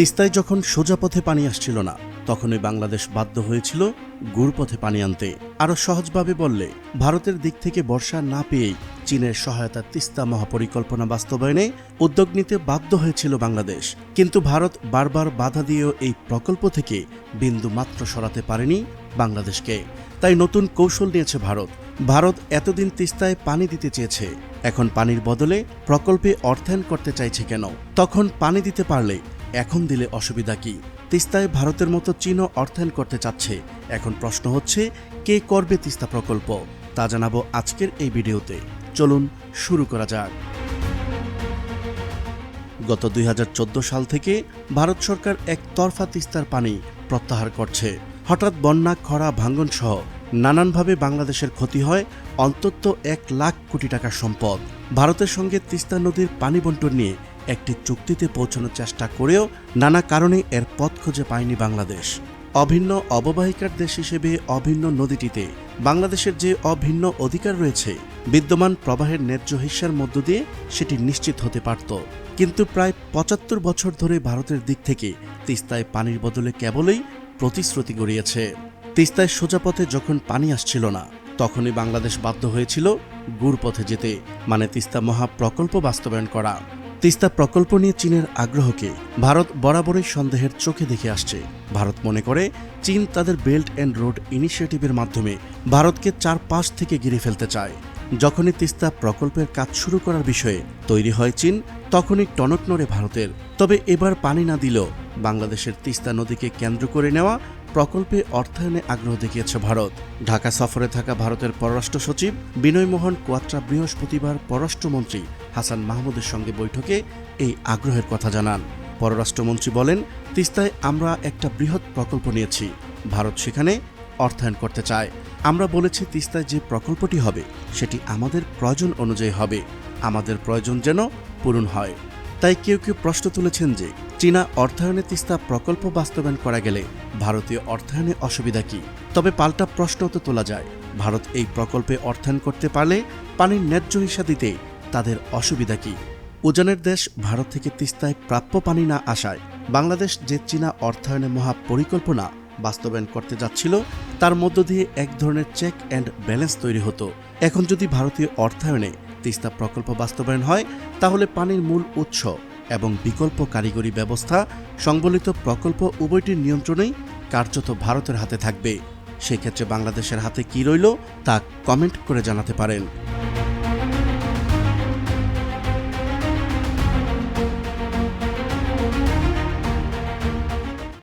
তিস্তায় যখন সোজা পথে পানি আসছিল না, তখনই বাংলাদেশ বাধ্য হয়েছিল গুড় পথে পানি আনতে। আরও সহজভাবে বললে, ভারতের দিক থেকে বর্ষা না পেয়েই চীনের সহায়তা তিস্তা মহাপরিকল্পনা বাস্তবায়নে উদ্যোগ নিতে বাধ্য হয়েছিল বাংলাদেশ। কিন্তু ভারত বারবার বাধা দিয়েও এই প্রকল্প থেকে বিন্দু মাত্র সরাতে পারেনি বাংলাদেশকে। তাই নতুন কৌশল নিয়েছে ভারত। ভারত এতদিন তিস্তায় পানি দিতে চেয়েছে, এখন পানির বদলে প্রকল্পে অর্থায়ন করতে চাইছে কেন? তখন পানি দিতে পারলে এখন দিলে অসুবিধা কি? তিস্তায় ভারতের মতো চীনও অর্থায়ন করতে চাচ্ছে। এখন প্রশ্ন হচ্ছে, কে করবে তিস্তা প্রকল্প? তা জানাব আজকের এই ভিডিওতে। চলুন শুরু করা যাক। গত দুই হাজার চোদ্দ সাল থেকে ভারত সরকার এক তরফা তিস্তার পানি প্রত্যাহার করছে। হঠাৎ বন্যা, খরা ভাঙ্গন সহ নানানভাবে বাংলাদেশের ক্ষতি হয় অন্তত এক লাখ কোটি টাকার সম্পদ। ভারতের সঙ্গে তিস্তা নদীর পানি বন্টন নিয়ে একটি চুক্তিতে পৌঁছানোর চেষ্টা করেও নানা কারণে এর পথ খুঁজে পায়নি বাংলাদেশ। অভিন্ন অববাহিকার দেশ হিসেবে অভিন্ন নদীটিতে বাংলাদেশের যে অভিন্ন অধিকার রয়েছে, বিদ্যমান প্রবাহের ন্যায্য হিস্যার মধ্য দিয়ে সেটি নিশ্চিত হতে পারত। কিন্তু প্রায় পঁচাত্তর বছর ধরে ভারতের দিক থেকে তিস্তায় পানির বদলে কেবলই প্রতিশ্রুতি গড়িয়েছে। তিস্তায় সোজাপথে যখন পানি আসছিল না, তখনই বাংলাদেশ বাধ্য হয়েছিল গুড় পথে যেতে মানে তিস্তা মহা প্রকল্প বাস্তবায়ন করা। তিস্তা প্রকল্প নিয়ে চীনের আগ্রহকে ভারত বরাবরই সন্দেহের চোখে দেখে আসছে। ভারত মনে করে চীন তাদের বেল্ট অ্যান্ড রোড ইনিশিয়েটিভের মাধ্যমে ভারতকে চার চারপাশ থেকে গিরে ফেলতে চায়। যখনই তিস্তা প্রকল্পের কাজ শুরু করার বিষয়ে তৈরি হয় চীন, তখনই টনক নড়ে ভারতের। তবে এবার পানি না দিলেও বাংলাদেশের তিস্তা নদীকে কেন্দ্র করে নেওয়া প্রকল্পে অর্থায়নে আগ্রহ দেখিয়েছে ভারত। ঢাকা সফরে থাকা ভারতের পররাষ্ট্র সচিব বিনয় মোহন কোয়াত্রা বৃহস্পতিবার পররাষ্ট্রমন্ত্রী হাসান মাহমুদের সঙ্গে বৈঠকে এই আগ্রহের কথা জানান। পররাষ্ট্রমন্ত্রী বলেন, তিস্তায় আমরা একটা বৃহৎ প্রকল্প নিয়েছি। ভারত সেখানে অর্থায়ন করতে চায়। আমরা বলেছি, তিস্তায় যে প্রকল্পটি হবে, সেটি আমাদের প্রয়োজন অনুযায়ী হবে। আমাদের প্রয়োজন যেন পূরণ হয়। তাই কেউ কেউ প্রশ্ন তুলেছেন যে, চীনা অর্থায়নে তিস্তা প্রকল্প বাস্তবায়ন করা গেলে ভারতীয় অর্থায়নে অসুবিধা কি? তবে পাল্টা প্রশ্ন তো তোলা যায়। ভারত এই প্রকল্পে অর্থায়ন করতে পারলে পানির ন্যায্য হিসা দিতে তাদের অসুবিধা কি? উজানের দেশ ভারত থেকে তিস্তায় প্রাপ্য পানি না আসায় বাংলাদেশ যে চীনা অর্থায়নে মহা পরিকল্পনা বাস্তবায়ন করতে যাচ্ছিল, তার মধ্য দিয়ে এক ধরনের চেক অ্যান্ড ব্যালেন্স তৈরি হতো। এখন যদি ভারতীয় অর্থায়নে তিস্তা প্রকল্প বাস্তবায়ন হয়, তাহলে পানির মূল উৎস এবং বিকল্প কারিগরি ব্যবস্থা সংবলিত প্রকল্প উভয়টির নিয়ন্ত্রণেই কার্যত ভারতের হাতে থাকবে। সেক্ষেত্রে বাংলাদেশের হাতে কি রইল, তা কমেন্ট করে জানাতে পারেন।